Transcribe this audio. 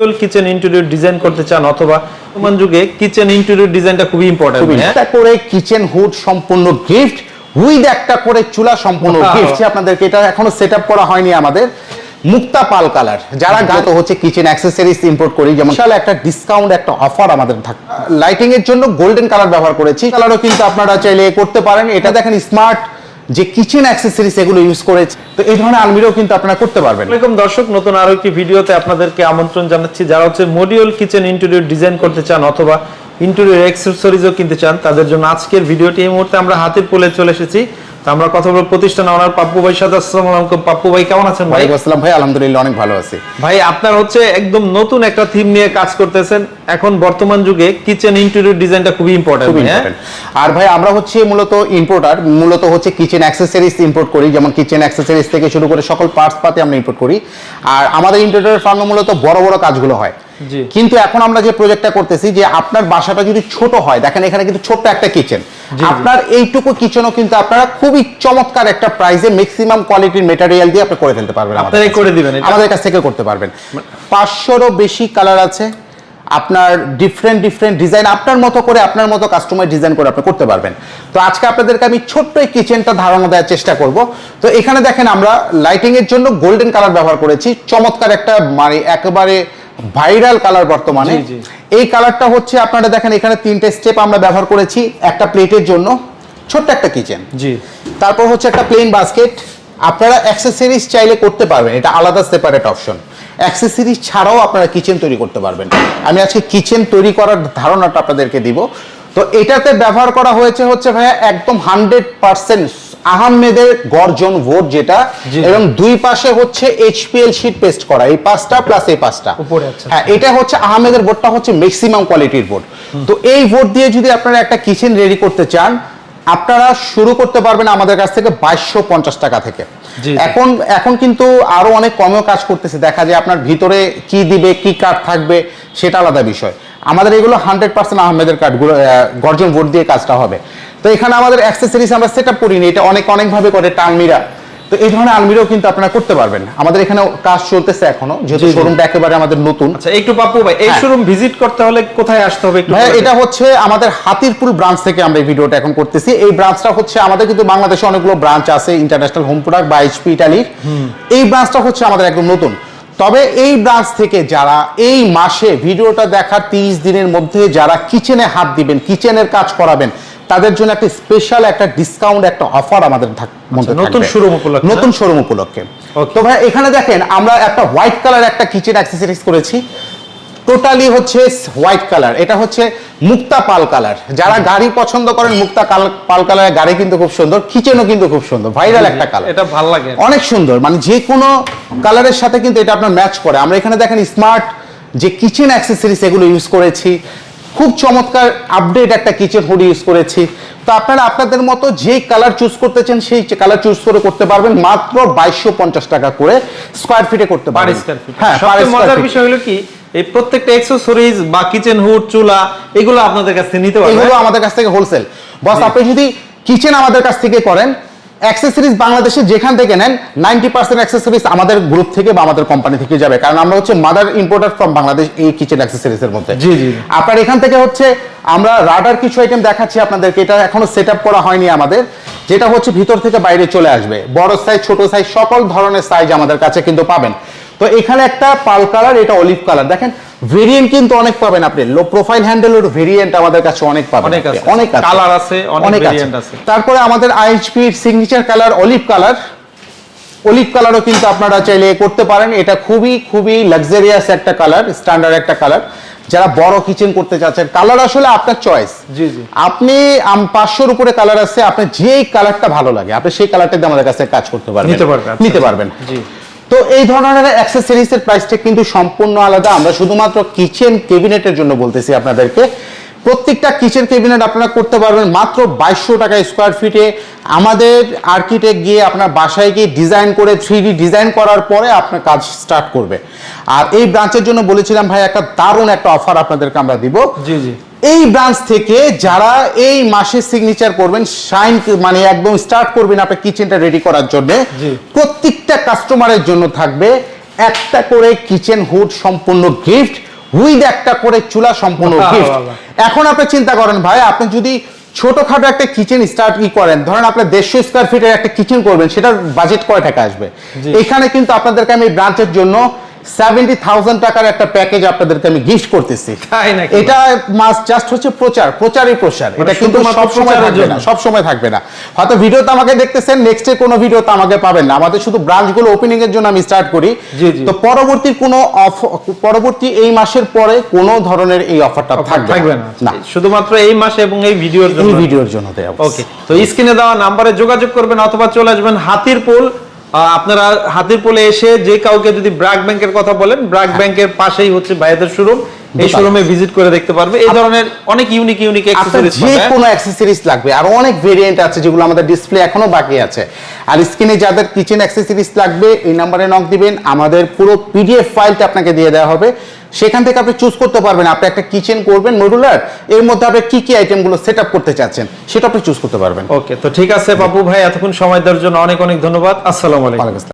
Kitchen interior design করতে চান অথবা বর্তমান যুগে কিচেন ইন্টেরিয়র ডিজাইনটা খুবই ইম্পর্টেন্ট একটা করে কিচেন হুড সম্পূর্ণ গিফট উইথ একটা করে চুলা সম্পূর্ণ. গিফট আপনাদেরকে এটা এখনও সেট করা হয়নি আমাদের। মুক্তা পাল কালার যারা গাত হচ্ছে কিচেন অ্যাক্সেসরিজ ইম্পোর্ট করি যেমন বিশাল একটা ডিসকাউন্ট একটা অফার আমাদের থাকে লাইটিং এর জন্য গোল্ডেন কালার ব্যবহার করেছি। কালারও কিন্তু আপনারা চাইলে করতে পারেন। এটা দেখেন স্মার্ট যে কিচেন অ্যাক্সেসরিজ এগুলো ইউজ করেছে তো এই ধরনের আলমিরাও কিন্তু আপনারা করতে পারবেন। এরকম দর্শক, নতুন আরও একটি ভিডিওতে আপনাদেরকে আমন্ত্রণ জানাচ্ছি। যারা হচ্ছে মডিউল কিচেন ইন্টেরিয়র ডিজাইন করতে চান অথবা ইন্টেরিয়র অ্যাক্সেসরিজও কিনতে চান, তাদের জন্য আজকের ভিডিওটি এই মুহূর্তে আমরা হাতের পোলে চলে এসেছি। আমরা কথা বলব প্রতিষ্ঠান ওনার পাপ্পু ভাই সাথে। আসসালামু আলাইকুম পাপ্পু ভাই কেমন আছেন ভাই? ওয়ালাইকুম আসসালাম ভাই আলহামদুলিল্লাহ অনেক ভালো আছি। ভাই আপনার হচ্ছে একদম নতুন একটা থিম নিয়ে কাজ করতেছেন। এখন বর্তমান যুগে কিচেন ইন্টেরিয়র ডিজাইনটা খুবই ইম্পর্টেন্ট ইম্পর্টেন্ট আর ভাই আমরা হচ্ছে মূলত ইম্পোর্টার মূলত হচ্ছে কিচেন অ্যাক্সেসরিজ ইম্পোর্ট করি। যেমন কিচেন অ্যাক্সেসরিজ থেকে শুরু করে সকল পার্টস পাতে আমরা ইম্পোর্ট করি। আর আমাদের ইন্টেরিয়র ফার্মে মূলত বড় বড় কাজগুলো হয়। কিন্তু এখন আমরা যে প্রজেক্টটা করতেছি যে আপনার বাসাটা যদি ছোট হয় দেখেন এখানে কিন্তু ছোট্ট একটা কিচেন। আপনার এইটুকু কিচেনও কিন্তু আপনারা খুবই চমৎকার একটা প্রাইসে ম্যাক্সিমাম কোয়ালিটির মেটেরিয়াল দিয়ে আপনি করে ফেলতে পারবেন আপনারাই করে দিবেন? আমাদের কাছ থেকে করতে পারবেন। পাঁচশোরও বেশি কালার আছে। আপনার ডিফারেন্ট ডিফারেন্ট ডিজাইন আপনার মতো করে আপনার মতো কাস্টমার ডিজাইন করে আপনি করতে পারবেন। তো আজকে আপনাদেরকে আমি ছোট্ট এই কিচেনটা ধারণা দেওয়ার চেষ্টা করব। তো এখানে দেখেন আমরা লাইটিং এর জন্য গোল্ডেন কালার ব্যবহার করেছি। চমৎকার একটা মানে একেবারে ভাইরাল কালার বর্তমানে। এই কালারটা হচ্ছে আপনারা দেখেন এখানে তিনটে স্টেপ আমরা ব্যবহার করেছি একটা প্লেটের জন্য ছোট্ট একটা কিচেন জি। তারপর হচ্ছে একটা প্লেন বাস্কেট আপনারা অ্যাক্সেসরিজ চাইলে করতে পারবেন এটা আলাদা সেপারেট অপশন অ্যাক্সেসরিজ ছাড়াও আপনারা কিচেন তৈরি করতে পারবেন। আমি আজকে কিচেন তৈরি করার ধারণাটা আপনাদেরকে দিব। তো এটাতে ব্যবহার করা হয়েছে হচ্ছে ভাইয়া একদম হান্ড্রেড পার্সেন্ট আহমেদের গর্জন ভোট যেটা এবং দুই পাশে হচ্ছে এইচপিএল শিট পেস্ট করা এই পাঁচটা প্লাস এই পাঁচটা। আচ্ছা। হ্যাঁ এটা হচ্ছে আহমেদের বোর্ডটা হচ্ছে ম্যাক্সিমাম কোয়ালিটির বোর্ড তো এই বোর্ড দিয়ে যদি আপনারা একটা কিচেন রেডি করতে চান আপনারা শুরু করতে পারবেন আমাদের কাছ থেকে বাইশশো পঞ্চাশ টাকা থেকে। এখন এখন কিন্তু আরও অনেক কমেও কাজ করতেছে দেখা যায় আপনার ভিতরে কি দিবে কি কাঠ থাকবে সেটা আলাদা বিষয়। আমাদের এগুলো হান্ড্রেড পার্সেন্ট আহমেদের আহ, গর্জন ভোট দিয়ে কাজটা হবে। তো এখানে আমাদের অ্যাক্সেসরিজ আমরা সেট আপ করিনি এটা অনেক অনেকভাবে করে টালমিরা তো এই ধরনের আলমিরাও কিন্তু আপনারা করতে পারবেন। আমাদের এখানে কাজ চলতেছে এখনও যেহেতু। শোরুমটা একেবারে আমাদের নতুন। আচ্ছা একটু পাপ্পু ভাই এই হ্যাঁ। শোরুম ভিজিট করতে হলে কোথায় আসতে হবে একটু এটা হচ্ছে আমাদের হাতিরপুল ব্রাঞ্চ থেকে আমরা এই ভিডিওটা এখন করতেছি। এই ব্রাঞ্চটা হচ্ছে আমাদের কিন্তু বাংলাদেশে অনেকগুলো ব্রাঞ্চ আছে ইন্টারন্যাশনাল হোম প্রোডাক্ট বা এইচপি ইটালির এই ব্রাঞ্চটা হচ্ছে আমাদের একদম নতুন। তবে এই ব্রাঞ্চ থেকে যারা এই মাসে ভিডিওটা দেখার তিরিশ দিনের মধ্যে যারা কিচেনে হাত দিবেন কিচেনের কাজ করাবেন তাদের জন্য একটা স্পেশাল একটা ডিসকাউন্ট একটা অফার আমাদের নতুন থাকবে। showroom উপলক্ষে, নতুন শোরুম উপলক্ষে। তো ভাই এখানে দেখেন আমরা একটা হোয়াইট কালার একটা কিচেন অ্যাক্সেসরিজ করেছি। টোটালি হচ্ছে হোয়াইট কালার এটা হচ্ছে মুক্তা পাল কালার যারা গাড়ি পছন্দ করেন মুক্তা পাল কালারের গাড়ি কিন্তু খুব সুন্দর কিচেনও কিন্তু খুব সুন্দর। ভাইরাল একটা কালার এটা ভালো লাগে। অনেক সুন্দর। মানে যে কোনো কালারের সাথে কিন্তু এটা আপনার ম্যাচ করে। আমরা এখানে দেখেন স্মার্ট যে কিচেন অ্যাক্সেসরিজ এগুলো ইউজ করেছি। খুব চমৎকার আপডেট একটা কিচেন হুড ইউজ করেছি। তো আপনারা আপনাদের মতো যে কালার চুজ করতে চান সেই কালার চুজ করে করতে পারবেন মাত্র বাইশশো পঞ্চাশ টাকা করে স্কোয়ার ফিটে করতে পার পারবেন। স্কয়ার ফিট হ্যাঁ সবচেয়ে মজার বিষয় হলো কি এই প্রত্যেকটা অ্যাক্সেসরিজ বা কিচেন হুড চুলা এগুলো আপনাদের কাছ থেকে নিতে পারবেন। এগুলো আমাদের কাছ থেকে হোলসেল বস আপনি যদি কিচেন আমাদের কাছ থেকে করেন অ্যাক্সেসরিজ বাংলাদেশে যেখান থেকে নেন নাইনটি পার্সেন্ট অ্যাক্সেসরিজ আমাদের গ্রুপ থেকে বা আমাদের কোম্পানি থেকে যাবে। কারণ আমরা হচ্ছে মাদার ইম্পোর্টার ফ্রম বাংলাদেশ এই কিচেন অ্যাক্সেসরিজ এর মধ্যে। জি, জি। আপনার এখান থেকে হচ্ছে আমরা রাডার কিছু আইটেম দেখাচ্ছি আপনাদেরকে এটা এখনও সেট আপ করা হয়নি আমাদের যেটা হচ্ছে ভিতর থেকে বাইরে চলে আসবে। বড় সাইজ ছোট সাইজ সকল ধরনের সাইজ আমাদের কাছে কিন্তু পাবেন। তো এখানে একটা পাল কালার এটা অলিভ কালার দেখেন ভেরিয়েন্ট কিন্তু অনেক পাবেন আপনি লো প্রোফাইল হ্যান্ডেলের ভেরিয়েন্ট আমাদের কাছে অনেক পাবেন অনেক আছে। অনেক আছে আছে, অনেক variant আছে। তারপরে আমাদের IHP signature colour olive colour olive কালারও কিন্তু আপনারা চাইলে করতে পারেন এটা খুবই খুবই লাক্সারিয়াস একটা কালার স্ট্যান্ডার্ড একটা কালার যারা বড় কিচেন করতে চাচ্ছেন কালার আসলে আপনার চয়েস জি, জি। আপনি পাঁচশোর উপরে কালার আছে আপনি যেই কালারটা ভালো লাগে আপনি সেই কালারটা দিয়ে আমাদের কাছে কাজ করতে পারবেন নিতে পারবেন, আচ্ছা, নিতে। পারবেন জি। তো এই ধরনের অ্যাক্সেসরিজ এর প্রাইসটা কিন্তু সম্পূর্ণ আলাদা। আমরা শুধুমাত্র কিচেন কেবিনেটের জন্য বলতেছি আপনাদেরকে। প্রত্যেকটা কিচেন কেবিনেট আপনারা করতে পারবেন মাত্র বাইশশো টাকা স্কোয়ার ফিটে আমাদের আর্কিটেক্ট গিয়ে আপনার বাসায় গিয়ে ডিজাইন করে থ্রি ডিজাইন করার পরে আপনার কাজ স্টার্ট করবে। আর এই ব্রাঞ্চের জন্য বলেছিলাম ভাই, একটা দারুণ একটা অফার আপনাদেরকে আমরা দিব। জি জি। এই ব্রাঞ্চ থেকে যারা এই মাসে সিগনেচার করবেন সাইন মানে একদম স্টার্ট করবেন আপনার কিচেনটা রেডি করার জন্য প্রত্যেকটা কাস্টমারের জন্য থাকবে একটা করে কিচেন হুড সম্পূর্ণ গিফট উইথ একটা করে চুলা সম্পূর্ণ গিফট। এখন আপনি চিন্তা করেন ভাই আপনি যদি ছোটখাটো একটা কিচেন স্টার্ট কি করেন ধরেন আপনি দেড়শো স্কোয়ার ফিটের একটা কিচেন করবেন সেটার বাজেট কয় টাকা আসবে? এখানে কিন্তু আপনাদেরকে আমি ব্রাঞ্চের জন্য সেভেন্টি থাউজেন্ড টাকার একটা প্যাকেজ আপনাদেরকে আমি গিফট করতেছি। এটা মাস জাস্ট হচ্ছে প্রচার প্রচারই প্রসার। মানে এটা কিন্তু সব সময় থাকবে না সব সময় থাকবে না। হয়তো ভিডিওতে আমাকে দেখতেছেন নেক্সটে কোনো ভিডিওতে আমাকে পাবেন না। আমাদের শুধু ব্রাঞ্চগুলো ওপেনিং এর জন্য আমি স্টার্ট করি। তো পরবর্তী কোনো পরবর্তী এই মাসের পরে কোনো ধরনের এই অফারটা থাকবে না। শুধুমাত্র এই মাসে এবং এই ভিডিওর জন্য? ভিডিওর জন্য দেয়া ওকে তো স্ক্রিনে দেওয়া নাম্বারে যোগাযোগ করবেন অথবা চলে আসবেন হাতির পোল আপনারা হাতির পোলে এসে যে কাউকে যদি ব্রাক ব্যাংকের কথা বলেন ব্রাক ব্যাংকের পাশেই হচ্ছে ভাইদের শোরুম। এই শোরুমে ভিজিট করে দেখতে পারবে। এই ধরনের অনেক ইউনিক ইউনিক অ্যাক্সেসরিজ যে কোনো অ্যাক্সেসরিজ লাগবে। আর অনেক ভেরিয়েন্ট আছে যেগুলো আমাদের ডিসপ্লে এখনও বাকি আছে। আর স্ক্রিনে যাদের কিচেন অ্যাক্সেসরিজ লাগবে এই নাম্বারে নক দিবেন। আমাদের পুরো পিডিএফ ফাইলটা আপনাকে দিয়ে দেওয়া হবে। সেখান থেকে আপনি চুজ করতে পারবেন। আপনি একটা কিচেন করবেন মডুলার এর মধ্যে আপনি কি কি আইটেমগুলো সেট আপ করতে চাচ্ছেন সেটা আপনি চুজ করতে পারবেন। ওকে তো ঠিক আছে বাবু ভাই এতক্ষণ সময় দেওয়ার জন্য অনেক অনেক ধন্যবাদ। আসসালামু আলাইকুম। আসসালাম।